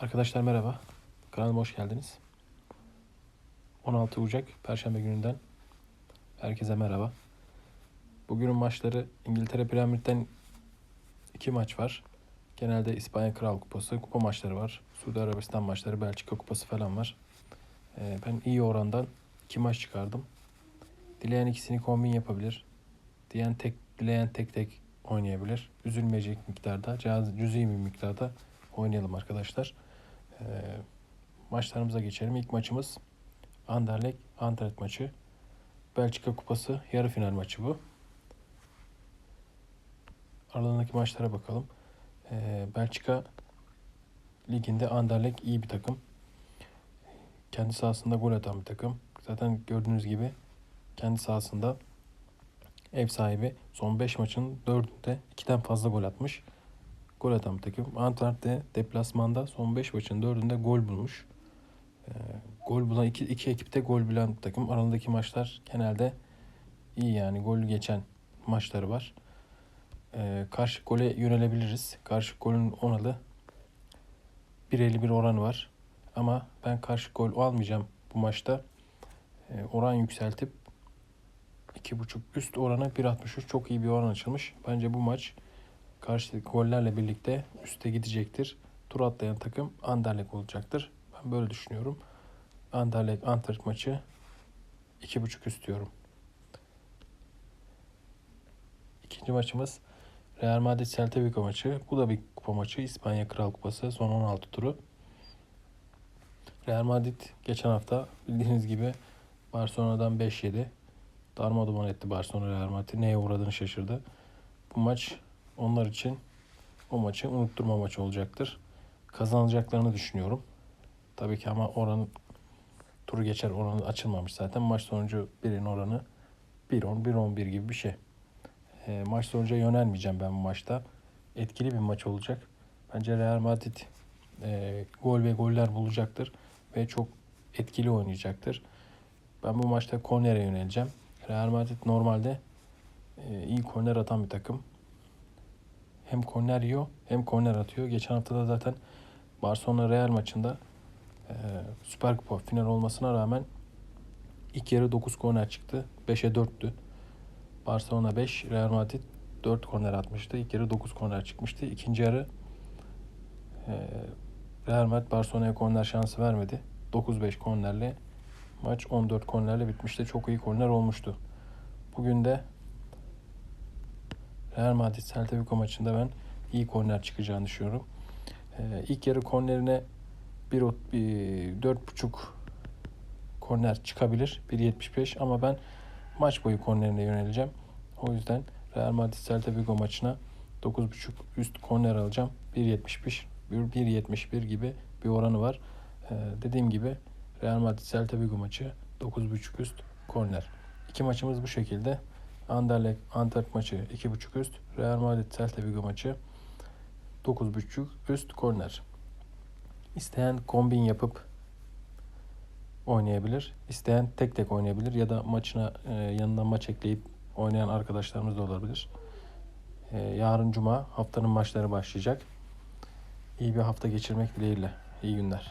Arkadaşlar merhaba. Kanalıma hoş geldiniz. 16 Ocak Perşembe gününden herkese merhaba. Bugünün maçları İngiltere Premier Lig'den iki maç var. Genelde İspanya Kral Kupası, kupa maçları var. Suudi Arabistan maçları, Belçika Kupası falan var. Ee, ben iyi orandan iki maç çıkardım. Dileyen ikisini kombin yapabilir. Dileyen tek, dileyen tek tek oynayabilir. Üzülmeyecek miktarda, cüzi bir miktarda oynayalım arkadaşlar. Ee, maçlarımıza geçelim. İlk maçımız Anderlecht Antwerp maçı. Belçika Kupası yarı final maçı bu. Aralarındaki maçlara bakalım. Ee, Belçika liginde Anderlecht iyi bir takım. Kendi sahasında gol atan bir takım. Zaten gördüğünüz gibi kendi sahasında ev sahibi son 5 maçın 4'ünde 2'den fazla gol atmış. Gol atan bir takım. Antwerp de deplasmanda son 5 maçın 4'ünde gol bulmuş. Ee, gol bulan iki, iki ekipte gol bulan bir takım. Aralarındaki maçlar genelde iyi yani gol geçen maçları var. Ee, karşı gole yönelebiliriz. Karşı golün onalı 1.51 oranı var. Ama ben karşı gol almayacağım bu maçta. Ee, oran yükseltip 2.5 üst oranı 1.63 çok iyi bir oran açılmış. Bence bu maç karşılıklı gollerle birlikte üste gidecektir. Tur atlayan takım Anderlecht olacaktır. Ben böyle düşünüyorum. Anderlecht Antwerp maçı 2.5 üst diyorum. İkinci maçımız Real Madrid Celta Vigo maçı. Bu da bir kupa maçı. İspanya Kral Kupası son 16 turu. Real Madrid geçen hafta bildiğiniz gibi Barcelona'dan 5-7 darmadağın etti Barcelona Real Madrid. Neye uğradığını şaşırdı. Bu maç onlar için o maçı unutturma maçı olacaktır. Kazanacaklarını düşünüyorum. Tabii ki ama oranın turu geçer oranı açılmamış zaten. Maç sonucu birin oranı 1-10, 1-11 gibi bir şey. E, maç sonuca yönelmeyeceğim ben bu maçta. Etkili bir maç olacak. Bence Real Madrid e, gol ve goller bulacaktır ve çok etkili oynayacaktır. Ben bu maçta kornere yöneleceğim. Real Madrid normalde e, iyi korner atan bir takım. Hem korner yiyor hem korner atıyor. Geçen hafta da zaten Barcelona Real maçında e, Süper Kupa final olmasına rağmen ilk yarı 9 korner çıktı. 5'e 4'tü. Barcelona 5, Real Madrid 4 korner atmıştı. İlk yarı 9 korner çıkmıştı. İkinci yarı e, Real Madrid Barcelona'ya korner şansı vermedi. 9-5 kornerle maç 14 kornerle bitmişti. Çok iyi korner olmuştu. Bugün de Real Madrid Celta Vigo maçında ben iyi korner çıkacağını düşünüyorum. Ee, ilk yarı kornerine 1 4.5 korner çıkabilir. 1.75 ama ben maç boyu kornerine yöneleceğim. O yüzden Real Madrid Celta Vigo maçına 9.5 üst korner alacağım. 1.75 1.71 gibi bir oranı var. Ee, dediğim gibi Real Madrid Celta Vigo maçı 9.5 üst korner. İki maçımız bu şekilde. Anderlecht Antwerp maçı 2.5 üst. Real Madrid Celta Vigo maçı 9.5 üst korner. İsteyen kombin yapıp oynayabilir. İsteyen tek tek oynayabilir ya da maçına e, yanına maç ekleyip oynayan arkadaşlarımız da olabilir. E, yarın cuma haftanın maçları başlayacak. İyi bir hafta geçirmek dileğiyle. İyi günler.